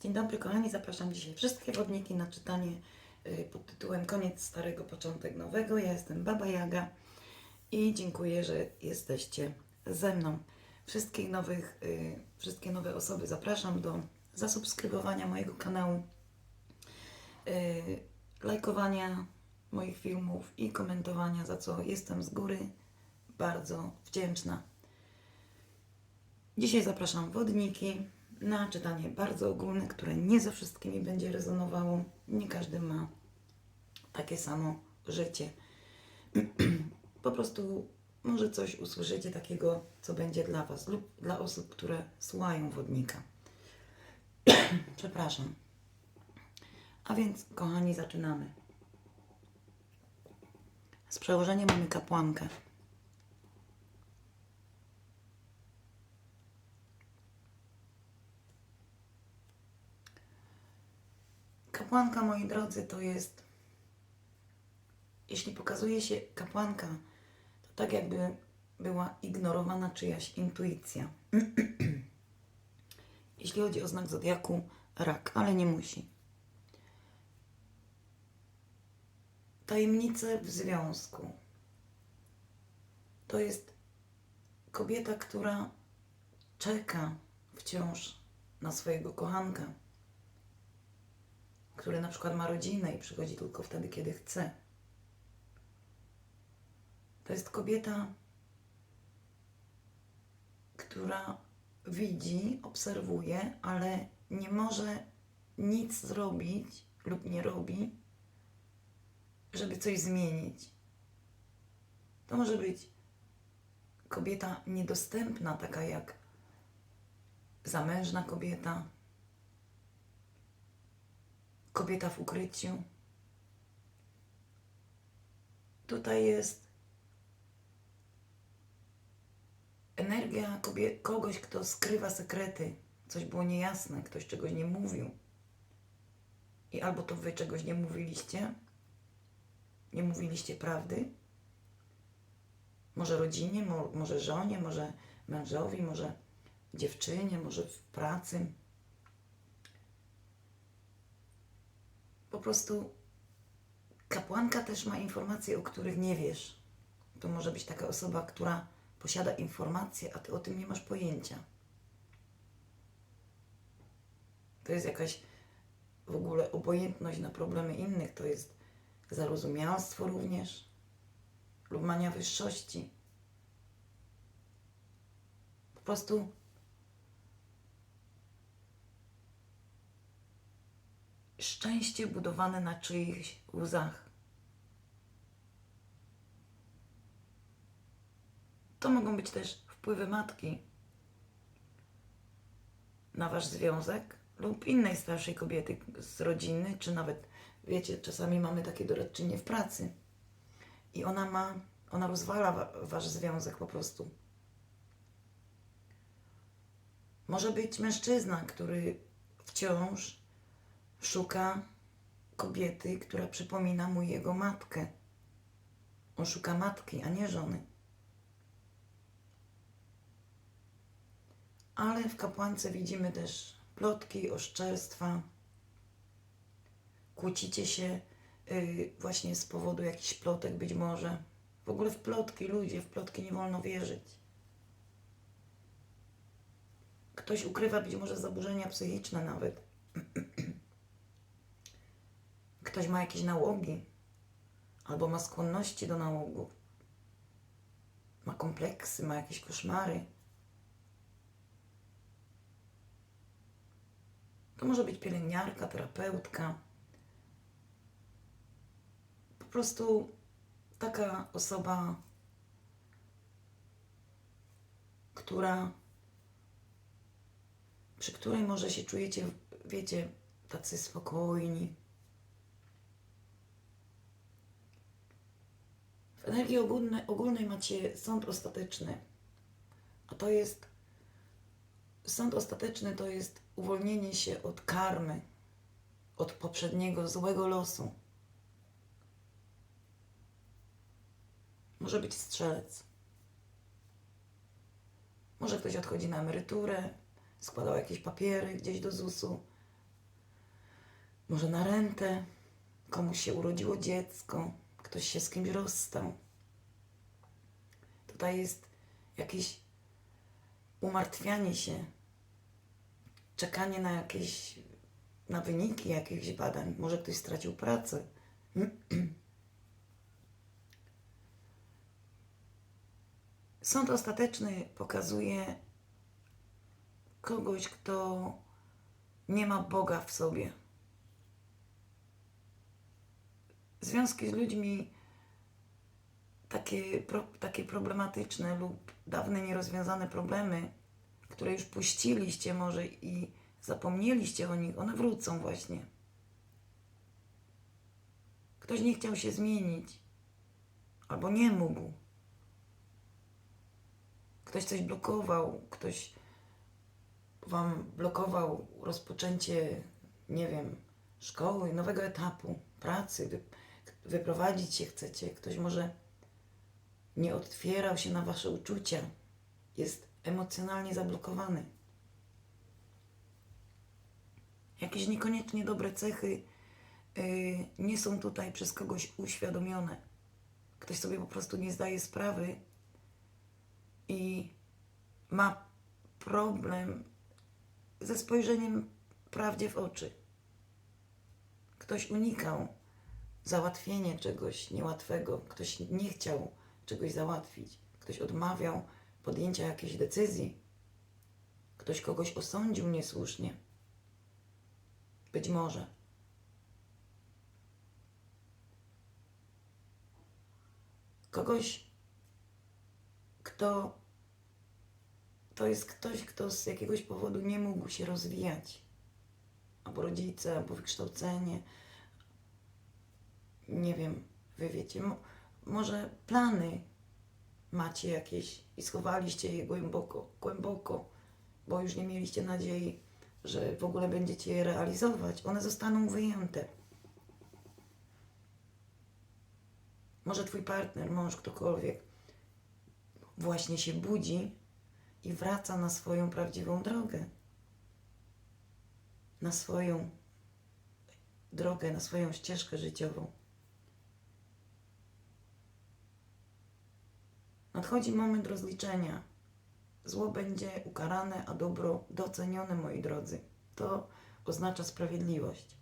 Dzień dobry kochani, zapraszam dzisiaj wszystkie wodniki na czytanie y, pod tytułem Koniec starego, początek nowego. Ja jestem Baba Jaga i dziękuję, że jesteście ze mną. Wszystkich nowych, y, wszystkie nowe osoby zapraszam do zasubskrybowania mojego kanału, y, lajkowania moich filmów i komentowania, za co jestem z góry bardzo wdzięczna. Dzisiaj zapraszam wodniki na czytanie bardzo ogólne, które nie ze wszystkimi będzie rezonowało. Nie każdy ma takie samo życie. Po prostu może coś usłyszycie takiego, co będzie dla Was lub dla osób, które słuchają wodnika. Przepraszam. A więc, kochani, zaczynamy. Z przełożenia mamy kapłankę. Kapłanka, moi drodzy, to jest. Jeśli pokazuje się kapłanka, to tak jakby była ignorowana czyjaś intuicja. Jeśli chodzi o znak zodiaku, rak, ale nie musi. Tajemnice w związku. To jest kobieta, która czeka wciąż na swojego kochanka który na przykład ma rodzinę i przychodzi tylko wtedy, kiedy chce. To jest kobieta, która widzi, obserwuje, ale nie może nic zrobić lub nie robi, żeby coś zmienić. To może być kobieta niedostępna, taka jak zamężna kobieta, kobieta w ukryciu. Tutaj jest energia kobie- kogoś, kto skrywa sekrety. Coś było niejasne, ktoś czegoś nie mówił. I albo to wy czegoś nie mówiliście, nie mówiliście prawdy. Może rodzinie, mo- może żonie, może mężowi, może dziewczynie, może w pracy. Po prostu kapłanka też ma informacje, o których nie wiesz. To może być taka osoba, która posiada informacje, a ty o tym nie masz pojęcia. To jest jakaś w ogóle obojętność na problemy innych, to jest zarozumialstwo również lub mania wyższości. Po prostu szczęście budowane na czyichś łzach. To mogą być też wpływy matki na wasz związek lub innej starszej kobiety z rodziny, czy nawet, wiecie, czasami mamy takie doradczynie w pracy i ona ma, ona rozwala wa- wasz związek po prostu. Może być mężczyzna, który wciąż szuka kobiety, która przypomina mu jego matkę. On szuka matki, a nie żony. Ale w kapłance widzimy też plotki, oszczerstwa. Kłócicie się y, właśnie z powodu jakichś plotek być może. W ogóle w plotki, ludzie, w plotki nie wolno wierzyć. Ktoś ukrywa być może zaburzenia psychiczne nawet. Ktoś ma jakieś nałogi, albo ma skłonności do nałogów, ma kompleksy, ma jakieś koszmary. To może być pielęgniarka, terapeutka. Po prostu taka osoba, która, przy której może się czujecie, wiecie, tacy spokojni, W energii ogólnej, ogólnej macie sąd ostateczny. A to jest. Sąd ostateczny to jest uwolnienie się od karmy, od poprzedniego złego losu. Może być strzelec. Może ktoś odchodzi na emeryturę, składał jakieś papiery gdzieś do ZUS-u, może na rentę, komuś się urodziło dziecko, ktoś się z kimś rozstał. Tutaj jest jakieś umartwianie się, czekanie na jakieś, na wyniki jakichś badań. Może ktoś stracił pracę. Sąd ostateczny pokazuje kogoś, kto nie ma Boga w sobie. Związki z ludźmi takie, pro, takie problematyczne lub dawne nierozwiązane problemy, które już puściliście może i zapomnieliście o nich, one wrócą właśnie. Ktoś nie chciał się zmienić, albo nie mógł. Ktoś coś blokował, ktoś wam blokował rozpoczęcie, nie wiem, szkoły, nowego etapu, pracy, wyprowadzić się chcecie. Ktoś może nie otwierał się na wasze uczucia, jest emocjonalnie zablokowany. Jakieś niekoniecznie dobre cechy yy, nie są tutaj przez kogoś uświadomione. Ktoś sobie po prostu nie zdaje sprawy i ma problem ze spojrzeniem prawdzie w oczy. Ktoś unikał załatwienia czegoś niełatwego, ktoś nie chciał czegoś załatwić, ktoś odmawiał podjęcia jakiejś decyzji, ktoś kogoś osądził niesłusznie. Być może. Kogoś, kto to jest ktoś, kto z jakiegoś powodu nie mógł się rozwijać. Albo rodzice, albo wykształcenie. Nie wiem, wy wiecie. Mo- może plany macie jakieś i schowaliście je głęboko, głęboko, bo już nie mieliście nadziei, że w ogóle będziecie je realizować. One zostaną wyjęte. Może twój partner, mąż, ktokolwiek właśnie się budzi i wraca na swoją prawdziwą drogę. Na swoją drogę, na swoją ścieżkę życiową. Nadchodzi moment rozliczenia. Zło będzie ukarane, a dobro docenione, moi drodzy. To oznacza sprawiedliwość.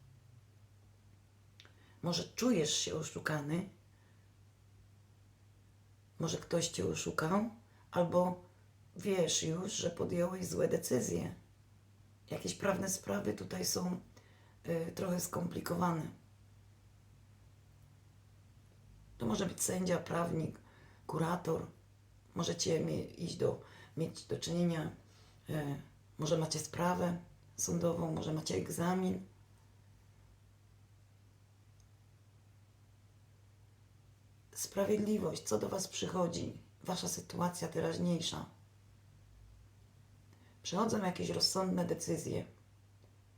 Może czujesz się oszukany, może ktoś cię oszukał, albo wiesz już, że podjąłeś złe decyzje. Jakieś prawne sprawy tutaj są y, trochę skomplikowane. To może być sędzia, prawnik, kurator. Możecie iść do, mieć do czynienia, y, może macie sprawę sądową, może macie egzamin. Sprawiedliwość, co do Was przychodzi, Wasza sytuacja teraźniejsza. Przychodzą jakieś rozsądne decyzje.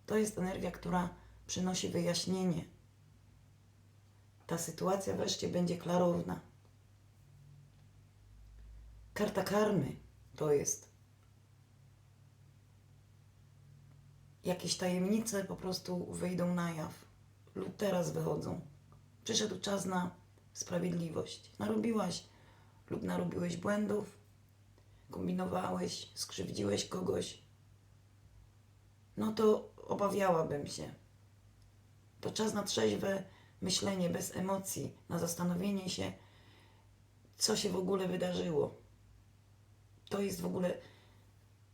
To jest energia, która przynosi wyjaśnienie. Ta sytuacja wreszcie będzie klarowna. Karta karmy to jest. Jakieś tajemnice po prostu wyjdą na jaw lub teraz wychodzą. Przyszedł czas na sprawiedliwość. Narobiłaś lub narobiłeś błędów, kombinowałeś, skrzywdziłeś kogoś, no to obawiałabym się. To czas na trzeźwe myślenie, bez emocji, na zastanowienie się, co się w ogóle wydarzyło. To jest w ogóle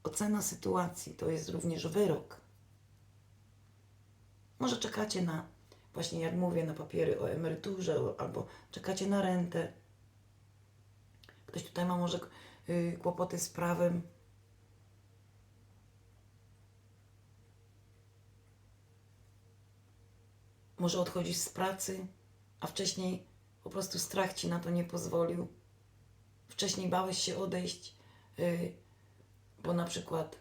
ocena sytuacji, to jest również wyrok. Może czekacie na, właśnie jak mówię, na papiery o emeryturze, albo czekacie na rentę. Ktoś tutaj ma może y, kłopoty z prawem. Może odchodzisz z pracy, a wcześniej po prostu strach ci na to nie pozwolił. Wcześniej bałeś się odejść, bo na przykład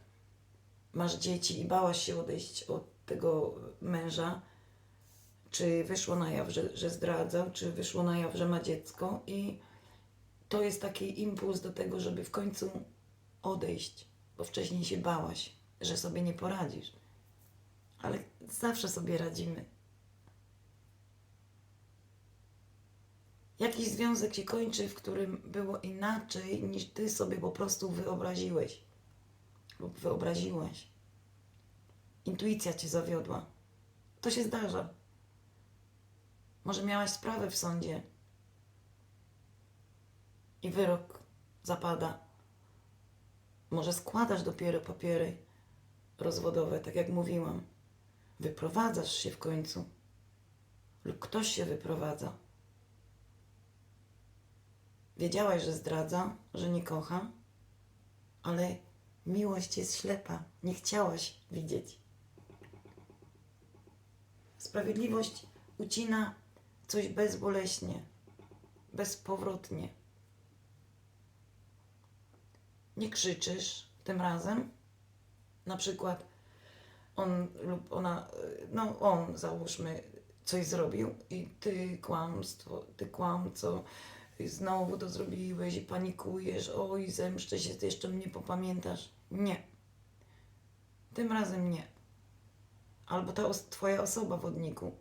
masz dzieci i bałaś się odejść od tego męża, czy wyszło na jaw, że, że zdradzał, czy wyszło na jaw, że ma dziecko i to jest taki impuls do tego, żeby w końcu odejść, bo wcześniej się bałaś, że sobie nie poradzisz. Ale zawsze sobie radzimy. Jakiś związek się kończy, w którym było inaczej niż ty sobie po prostu wyobraziłeś lub wyobraziłeś. Intuicja cię zawiodła. To się zdarza. Może miałaś sprawę w sądzie i wyrok zapada. Może składasz dopiero papiery rozwodowe, tak jak mówiłam. Wyprowadzasz się w końcu. Lub ktoś się wyprowadza. Wiedziałaś, że zdradza, że nie kocha, ale miłość jest ślepa. Nie chciałaś widzieć. Sprawiedliwość ucina coś bezboleśnie, bezpowrotnie. Nie krzyczysz tym razem. Na przykład on lub ona, no on załóżmy, coś zrobił i ty kłamstwo, ty kłamco, znowu to zrobiłeś i panikujesz, oj zemszczę się, ty jeszcze mnie popamiętasz. Nie. Tym razem nie. Albo ta os- twoja osoba wodniku.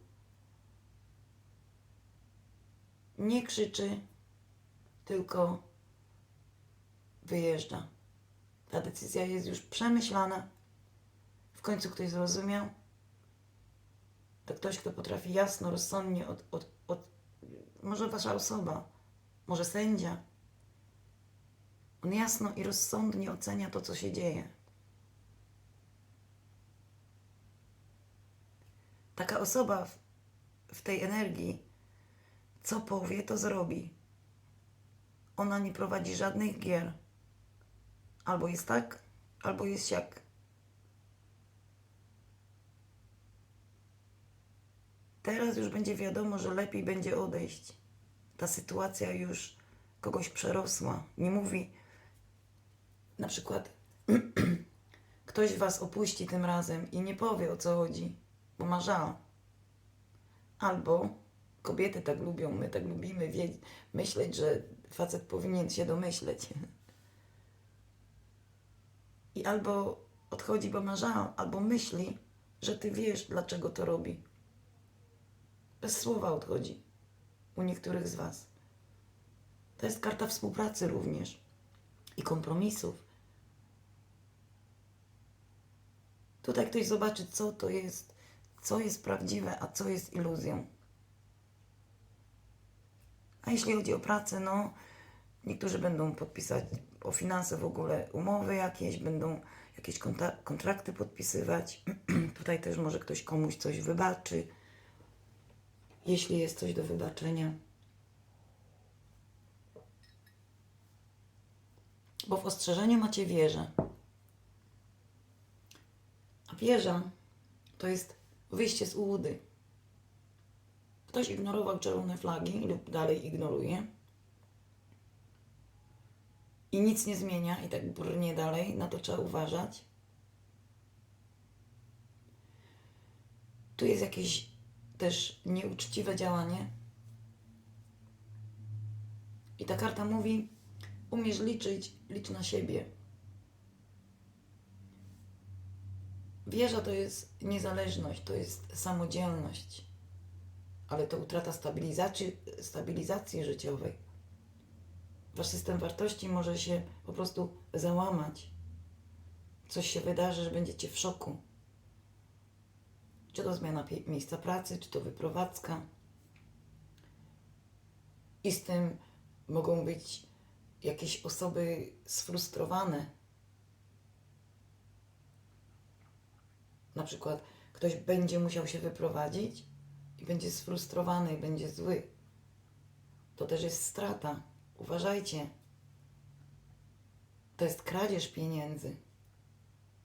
Nie krzyczy, tylko wyjeżdża. Ta decyzja jest już przemyślana. W końcu ktoś zrozumiał. To ktoś, kto potrafi jasno, rozsądnie od, od, od może wasza osoba, może sędzia. On jasno i rozsądnie ocenia to, co się dzieje. Taka osoba w, w tej energii, co powie, to zrobi. Ona nie prowadzi żadnych gier. Albo jest tak, albo jest siak. Teraz już będzie wiadomo, że lepiej będzie odejść. Ta sytuacja już kogoś przerosła. Nie mówi, na przykład, ktoś was opuści tym razem i nie powie o co chodzi, bo ma żal. Albo kobiety tak lubią, my tak lubimy myśleć, że facet powinien się domyśleć. I albo odchodzi, bo ma żal, albo myśli, że ty wiesz, dlaczego to robi. Bez słowa odchodzi u niektórych z Was. To jest karta współpracy również i kompromisów. Tutaj ktoś zobaczy, co to jest, co jest prawdziwe, a co jest iluzją. A jeśli chodzi o pracę, no, niektórzy będą podpisać o finanse w ogóle umowy jakieś, będą jakieś kontrakty podpisywać. Tutaj też może ktoś komuś coś wybaczy jeśli jest coś do wybaczenia. Bo w ostrzeżeniu macie wieżę. A wieża to jest wyjście z ułudy. Ktoś ignorował czerwone flagi lub dalej ignoruje. I nic nie zmienia i tak brnie dalej, na to trzeba uważać. Tu jest jakieś też nieuczciwe działanie. I ta karta mówi: umiesz liczyć, licz na siebie. Wieża to jest niezależność, to jest samodzielność, ale to utrata stabilizacji, stabilizacji życiowej. Wasz system wartości może się po prostu załamać. Coś się wydarzy, że będziecie w szoku. Czy to zmiana miejsca pracy, czy to wyprowadzka. I z tym mogą być jakieś osoby sfrustrowane. Na przykład ktoś będzie musiał się wyprowadzić i będzie sfrustrowany i będzie zły. To też jest strata. Uważajcie. To jest kradzież pieniędzy.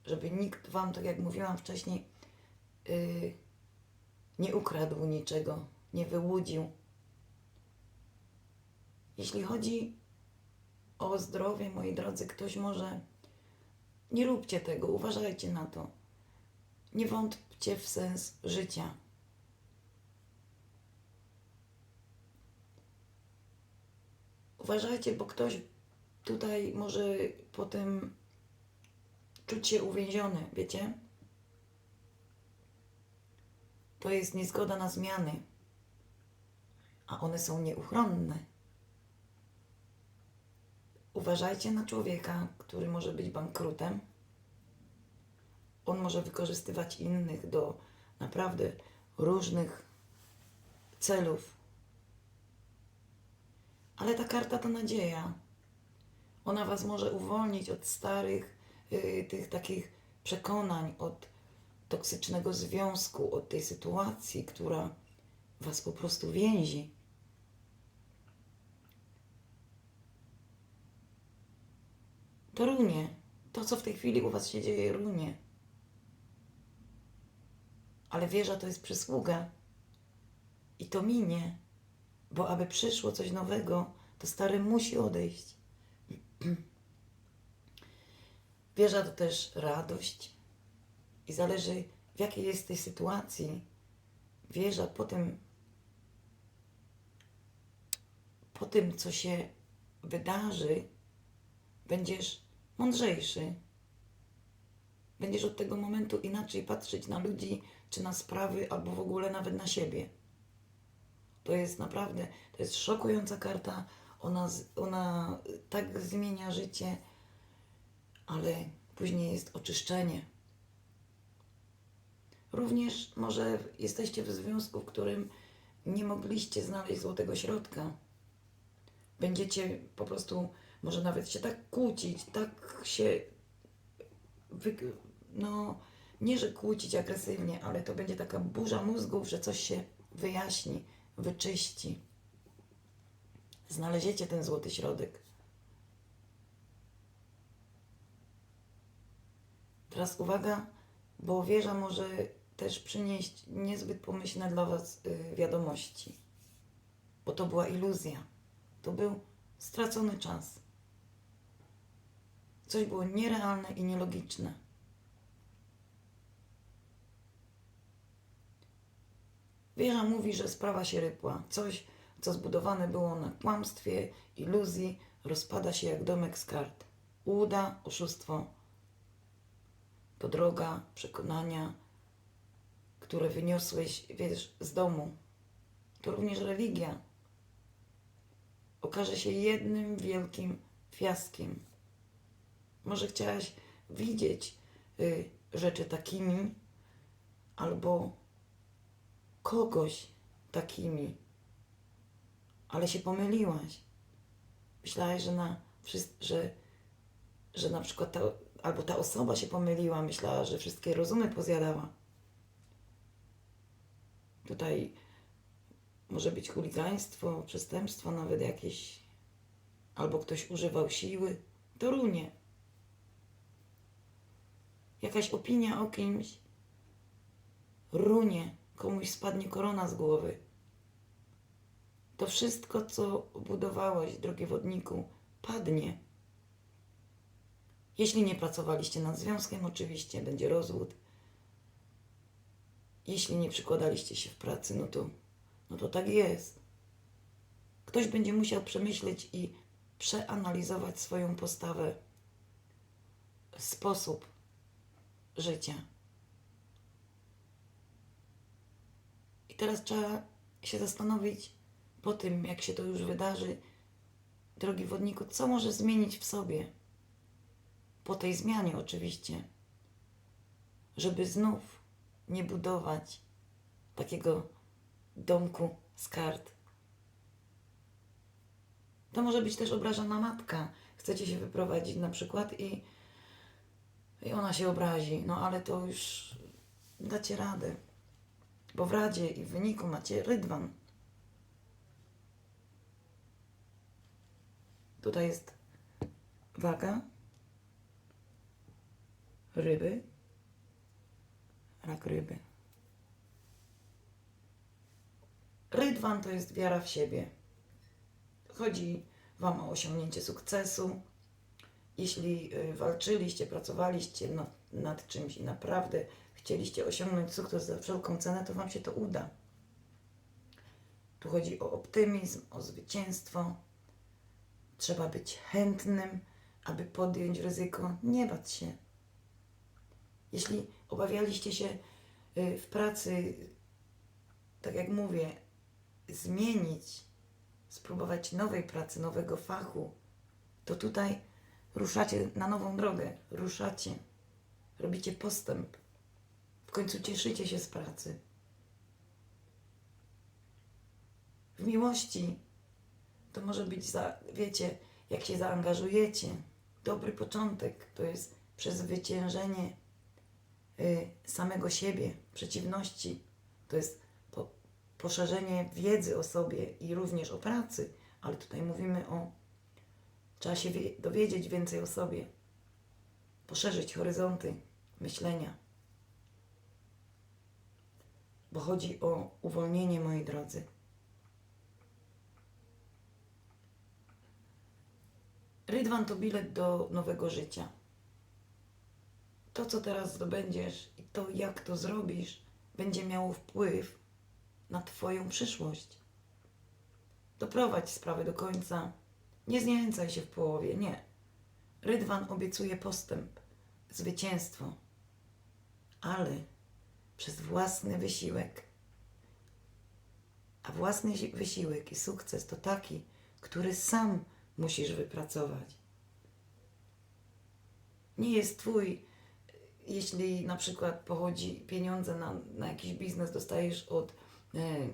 Żeby nikt wam, tak jak mówiłam wcześniej, yy, nie ukradł niczego, nie wyłudził. Jeśli chodzi o zdrowie, moi drodzy, ktoś może. Nie róbcie tego, uważajcie na to. Nie wątpcie w sens życia. Uważajcie, bo ktoś tutaj może po tym czuć się uwięziony, wiecie? To jest niezgoda na zmiany. a one są nieuchronne. Uważajcie na człowieka, który może być bankrutem. On może wykorzystywać innych do naprawdę różnych celów. Ale ta karta to nadzieja. Ona was może uwolnić od starych, yy, tych takich przekonań, od toksycznego związku, od tej sytuacji, która was po prostu więzi. To runie. To, co w tej chwili u was się dzieje, runie. Ale wieża to jest przysługa. I to minie. Bo aby przyszło coś nowego, to stary musi odejść. Wieża to też radość. I zależy, w jakiej jest tej sytuacji. Wieża po tym, po tym, co się wydarzy, będziesz mądrzejszy. Będziesz od tego momentu inaczej patrzeć na ludzi, czy na sprawy, albo w ogóle nawet na siebie. To jest naprawdę, to jest szokująca karta. Ona, ona tak zmienia życie, ale później jest oczyszczenie. Również może jesteście w związku, w którym nie mogliście znaleźć złotego środka. Będziecie po prostu, może nawet się tak kłócić, tak się, no nie że kłócić agresywnie, ale to będzie taka burza mózgów, że coś się wyjaśni, wyczyści. Znaleziecie ten złoty środek. Teraz uwaga, bo wieża może też przynieść niezbyt pomyślne dla Was y, wiadomości. Bo to była iluzja. To był stracony czas. Coś było nierealne i nielogiczne. Wieża mówi, że sprawa się rypła. Coś, co zbudowane było na kłamstwie, iluzji, rozpada się jak domek z kart. Uda, oszustwo, to droga przekonania, które wyniosłeś, wiesz, z domu. To również religia. Okaże się jednym wielkim fiaskiem. Może chciałaś widzieć y, rzeczy takimi, albo kogoś takimi, ale się pomyliłaś. Myślałaś, że na, że, że na przykład ta, albo ta osoba się pomyliła, myślała, że wszystkie rozumy pozjadała. Tutaj może być chuligaństwo, przestępstwo, nawet jakieś, albo ktoś używał siły. To runie. Jakaś opinia o kimś runie, komuś spadnie korona z głowy. To wszystko, co budowałeś, drogi wodniku, padnie. Jeśli nie pracowaliście nad związkiem, oczywiście będzie rozwód. Jeśli nie przykładaliście się w pracy, no to, no to tak jest. Ktoś będzie musiał przemyśleć i przeanalizować swoją postawę, sposób życia. I teraz trzeba się zastanowić po tym, jak się to już wydarzy, drogi wodniku, co może zmienić w sobie po tej zmianie oczywiście, żeby znów nie budować takiego domku z kart. To może być też obrażona matka. Chcecie się wyprowadzić na przykład i, i ona się obrazi, no ale to już dacie radę. Bo w radzie i w wyniku macie rydwan. Tutaj jest waga, ryby, rak ryby. Rydwan to jest wiara w siebie. Chodzi Wam o osiągnięcie sukcesu. Jeśli y, walczyliście, pracowaliście nad, nad czymś i naprawdę chcieliście osiągnąć sukces za wszelką cenę, to Wam się to uda. Tu chodzi o optymizm, o zwycięstwo. Trzeba być chętnym, aby podjąć ryzyko, nie bać się. Jeśli obawialiście się y, w pracy, tak jak mówię, zmienić, spróbować nowej pracy, nowego fachu, to tutaj ruszacie na nową drogę, ruszacie, robicie postęp. W końcu cieszycie się z pracy. W miłości to może być, za, wiecie, jak się zaangażujecie. Dobry początek to jest przezwyciężenie samego siebie, przeciwności. To jest po, poszerzenie wiedzy o sobie i również o pracy, ale tutaj mówimy o. Trzeba się wie, dowiedzieć więcej o sobie, poszerzyć horyzonty myślenia. Bo chodzi o uwolnienie, moi drodzy. Rydwan to bilet do nowego życia. To, co teraz zdobędziesz i to, jak to zrobisz, będzie miało wpływ na Twoją przyszłość. Doprowadź sprawę do końca. Nie zniechęcaj się w połowie, nie. Rydwan obiecuje postęp, zwycięstwo, ale przez własny wysiłek. A własny si- wysiłek i sukces to taki, który sam musisz wypracować. Nie jest twój, jeśli na przykład pochodzi pieniądze na, na jakiś biznes, dostajesz od, e,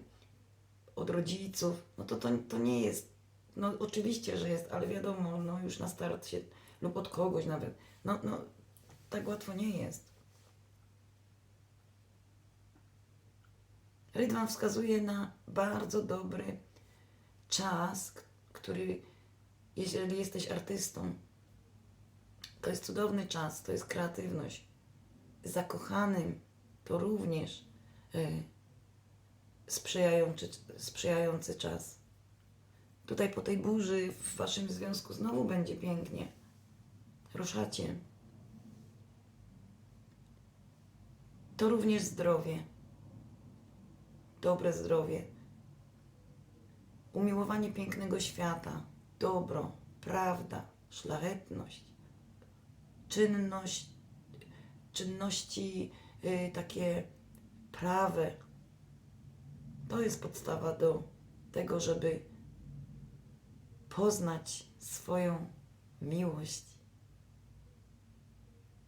od rodziców, no to, to to nie jest, no oczywiście, że jest, ale wiadomo, no już na start się, lub od kogoś nawet, no, no tak łatwo nie jest. Rydwan wskazuje na bardzo dobry czas, który, jeżeli jesteś artystą, to jest cudowny czas, to jest kreatywność. Zakochanym to również y, sprzyjający, sprzyjający czas. Tutaj po tej burzy w waszym związku znowu będzie pięknie. Ruszacie. To również zdrowie dobre zdrowie, umiłowanie pięknego świata, dobro, prawda, szlachetność, czynność, czynności y, takie prawe. To jest podstawa do tego, żeby poznać swoją miłość,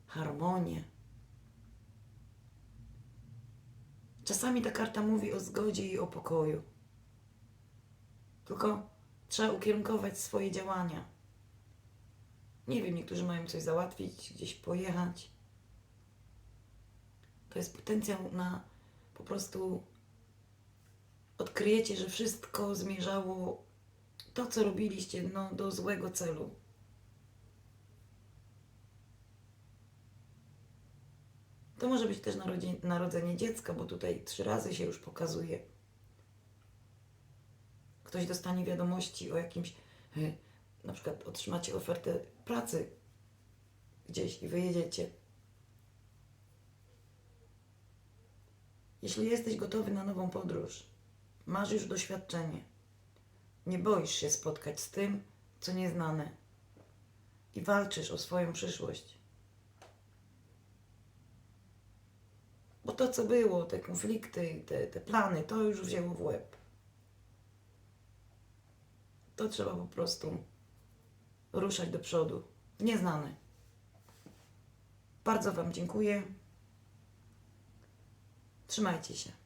harmonię. Czasami ta karta mówi o zgodzie i o pokoju. Tylko trzeba ukierunkować swoje działania. Nie wiem, niektórzy mają coś załatwić, gdzieś pojechać. To jest potencjał na po prostu odkryjecie, że wszystko zmierzało to, co robiliście, no, do złego celu. To może być też narodzenie dziecka, bo tutaj trzy razy się już pokazuje. Ktoś dostanie wiadomości o jakimś, y, na przykład otrzymacie ofertę pracy gdzieś i wyjedziecie. Jeśli jesteś gotowy na nową podróż, masz już doświadczenie, nie boisz się spotkać z tym, co nieznane i walczysz o swoją przyszłość. Bo to, co było, te konflikty, te, te plany, to już wzięło w łeb. To trzeba po prostu ruszać do przodu. Nieznane. Bardzo Wam dziękuję. Trzymajcie się.